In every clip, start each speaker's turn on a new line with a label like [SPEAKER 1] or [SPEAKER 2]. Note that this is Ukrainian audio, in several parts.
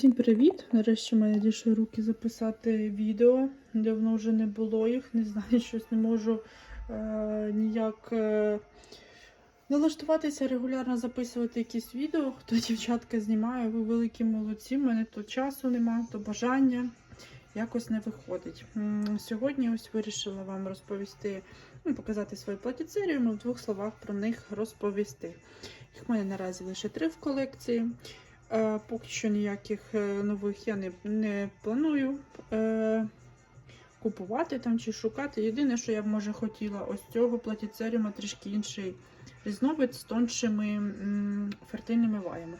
[SPEAKER 1] Всім привіт! Нарешті мене дійшли руки записати відео. Давно вже не було їх, не знаю, щось не можу е, ніяк е, налаштуватися регулярно записувати якісь відео. Хто дівчатка знімає, ви великі молодці. У мене то часу нема, то бажання якось не виходить. Сьогодні ось вирішила вам розповісти, ну, показати свою платіцерію, в двох словах про них розповісти. Їх в мене наразі лише три в колекції. Е, Поки що ніяких е, нових я не, не планую е, купувати там чи шукати. Єдине, що я б може хотіла, ось цього платіцеріума трішки інший різновид з тоншими фертильними ваями.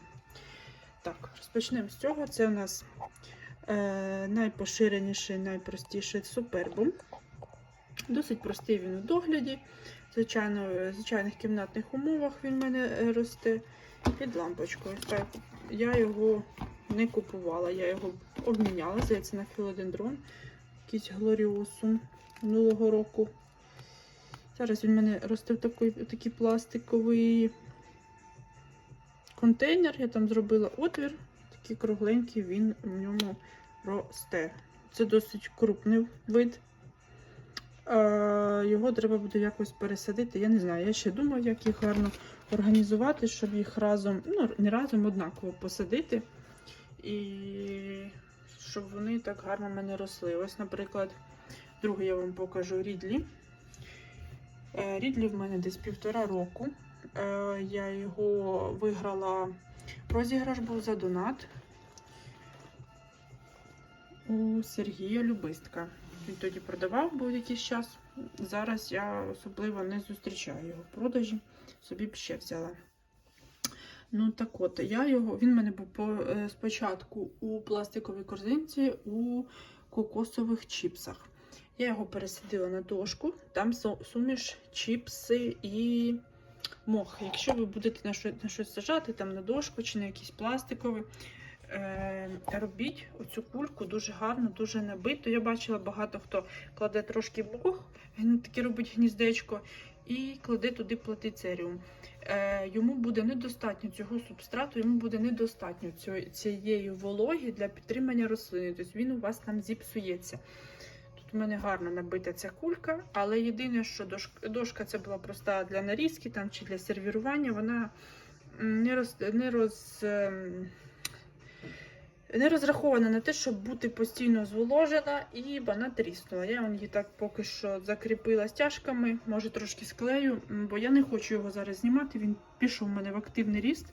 [SPEAKER 1] Так, розпочнемо з цього. Це у нас е, найпоширеніший, найпростіший супербум. Досить простий він у догляді. Звичайно, в звичайних кімнатних умовах він в мене е, росте під лампочкою. Так, я його не купувала, я його обміняла, здається, на філодендрон, якийсь глоріусум минулого року. Зараз він в мене росте в такий, в такий пластиковий контейнер. Я там зробила отвір, такий кругленький, він в ньому росте. Це досить крупний вид. Його треба буде якось пересадити. Я не знаю, я ще думаю, як їх гарно організувати, щоб їх разом, ну, не разом однаково посадити. І щоб вони так гарно в мене росли. Ось, наприклад, другий я вам покажу Рідлі. Е, Рідлі в мене десь півтора року. Е, Я його виграла. Розіграш був за донат у Сергія Любистка. Він тоді продавав був якийсь час. Зараз я особливо не зустрічаю його в продажі. Собі б ще взяла. Ну, так от, я його, він в мене був е, спочатку у пластиковій корзинці у кокосових чіпсах. Я його пересадила на дошку, там суміш, чіпси і мох. Якщо ви будете на щось, сажати, там на дошку чи на якийсь пластиковий, робіть оцю кульку дуже гарно, дуже набито. Я бачила багато хто кладе трошки гні- таке робить гніздечко, і кладе туди платицеріум. Е, йому буде недостатньо цього субстрату, йому буде недостатньо цієї вологи для підтримання рослини. Тобто він у вас там зіпсується. У мене гарно набита ця кулька, але єдине, що дошка, дошка це була проста для нарізки там, чи для сервірування, вона не роз, не роз, ем, не розрахована на те, щоб бути постійно зволожена, і вона тріснула. Я її так поки що закріпила стяжками, може трошки склею, бо я не хочу його зараз знімати. Він пішов у мене в активний ріст.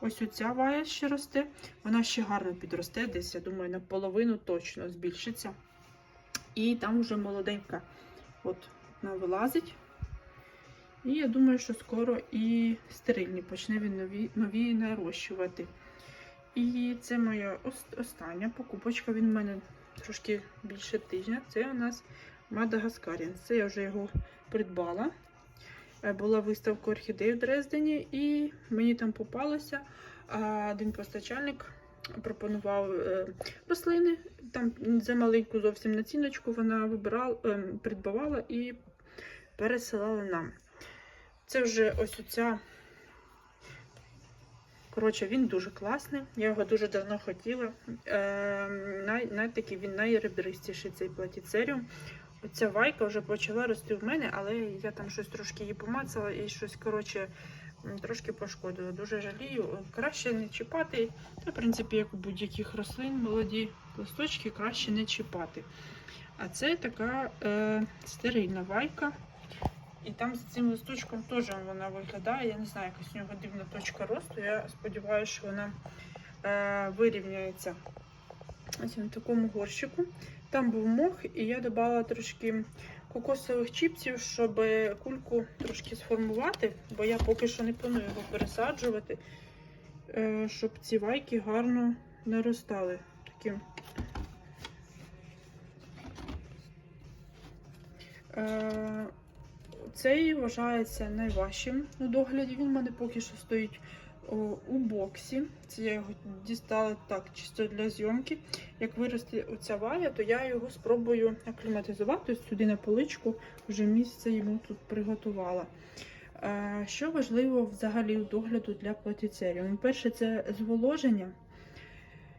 [SPEAKER 1] Ось оця вая ще росте. Вона ще гарно підросте, десь, я думаю, наполовину точно збільшиться. І там вже молоденька от вона вилазить. І я думаю, що скоро і стерильні почне він нові, нові нарощувати. І це моя остання покупочка. Він в мене трошки більше тижня. Це у нас Мадагаскаріан. Це я вже його придбала. Е, Була виставка орхідей в Дрездені, і мені там попалося. Один постачальник пропонував е, рослини. Там за маленьку зовсім націночку вона вибирала, е, придбавала і пересилала нам. Це вже ось оця Коротше, він дуже класний. Я його дуже давно хотіла. Е, най, най, такий він найребристіший цей платіцеріум. Оця вайка вже почала рости в мене, але я там щось трошки її помацала і щось, коротше, трошки пошкодила. Дуже жалію. Краще не чіпати. Та, в принципі, як у будь-яких рослин, молоді листочки краще не чіпати. А це така е, стерильна вайка. І там з цим листочком теж вона виглядає. Я не знаю, якась у нього дивна точка росту. Я сподіваюся, що вона е, вирівняється. Ось в такому горщику. Там був мох, і я додала трошки кокосових чіпсів, щоб кульку трошки сформувати, бо я поки що не планую його пересаджувати, е, щоб ці вайки гарно наростали. Таким. Е, цей вважається найважчим у догляді. Він в мене поки що стоїть у боксі. Це я його дістала так, чисто для зйомки. Як виросте оця вая, то я його спробую акліматизувати сюди на поличку, вже місце йому тут приготувала. Е, Що важливо взагалі у догляду для платіцерію? Перше, це зволоження.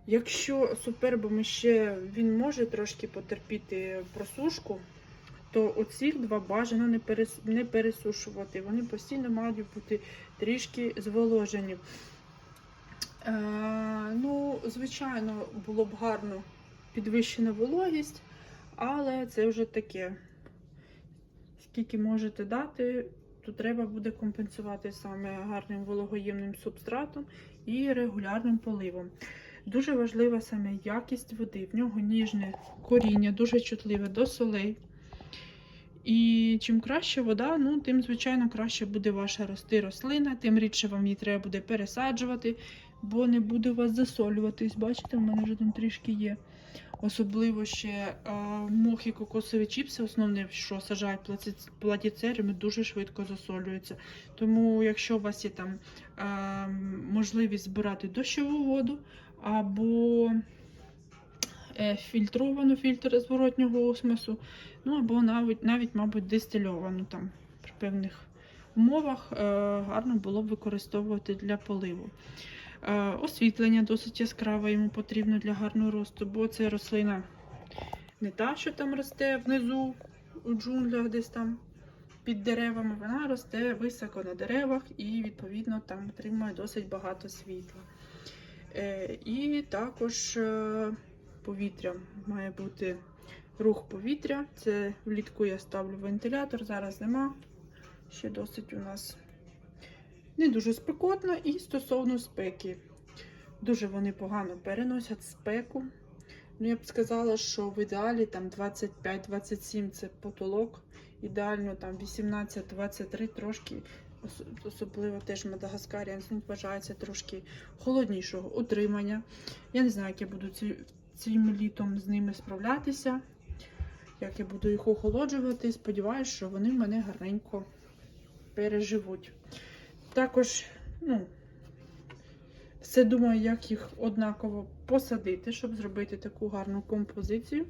[SPEAKER 1] Якщо супербом ще він може трошки потерпіти просушку, то оці два бажано не, не пересушувати. Вони постійно мають бути трішки зволожені. Е, ну, звичайно, було б гарно підвищена вологість, але це вже таке. Скільки можете дати, то треба буде компенсувати саме гарним вологоємним субстратом і регулярним поливом. Дуже важлива саме якість води. В нього ніжне коріння, дуже чутливе до солей. І чим краще вода, ну, тим, звичайно, краще буде ваша рости рослина, тим рідше вам її треба буде пересаджувати, бо не буде у вас засолюватись. Бачите, в мене вже там трішки є. Особливо ще е, мох і кокосові чіпси, основне, що сажають платіцерами, дуже швидко засолюються. Тому, якщо у вас є там е, можливість збирати дощову воду або е, фільтровану фільтр зворотнього осмосу, ну або навіть, навіть мабуть, дистильовану там при певних умовах е, гарно було б використовувати для поливу. Е, Освітлення досить яскраве йому потрібно для гарного росту, бо це рослина не та, що там росте внизу у джунглях, десь там під деревами, вона росте високо на деревах і, відповідно, там отримує досить багато світла. Е, І також е, повітря має бути рух повітря. Це влітку я ставлю вентилятор, зараз нема. Ще досить у нас не дуже спекотно. І стосовно спеки. Дуже вони погано переносять спеку. Ну, я б сказала, що в ідеалі там 25-27 це потолок. Ідеально там 18-23 трошки, особливо теж в Мадагаскарі, вважається трошки холоднішого утримання. Я не знаю, як я буду ці, цим літом з ними справлятися, як я буду їх охолоджувати. Сподіваюсь, що вони мене гарненько переживуть. Також, ну, все думаю, як їх однаково посадити, щоб зробити таку гарну композицію.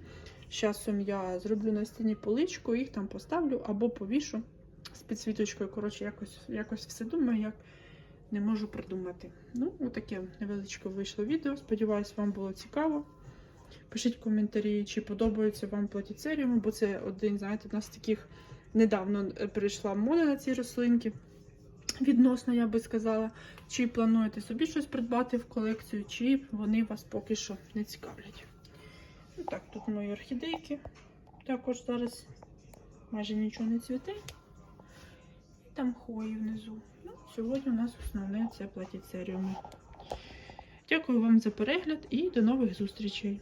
[SPEAKER 1] З часом я зроблю на стіні поличку, їх там поставлю або повішу з підсвіточкою. Коротше, якось, якось все думаю, як не можу придумати. Ну, отаке невеличке вийшло відео. Сподіваюсь, вам було цікаво. Пишіть коментарі, чи подобаються вам платіцеріуми, бо це один, знаєте, у нас таких недавно е, прийшла мода на ці рослинки. Відносно, я би сказала, чи плануєте собі щось придбати в колекцію, чи вони вас поки що не цікавлять. Ну так, тут мої орхідейки. Також зараз майже нічого не цвіте. І там хвої внизу. Ну, сьогодні у нас основне це платіцеріуми. Дякую вам за перегляд і до нових зустрічей!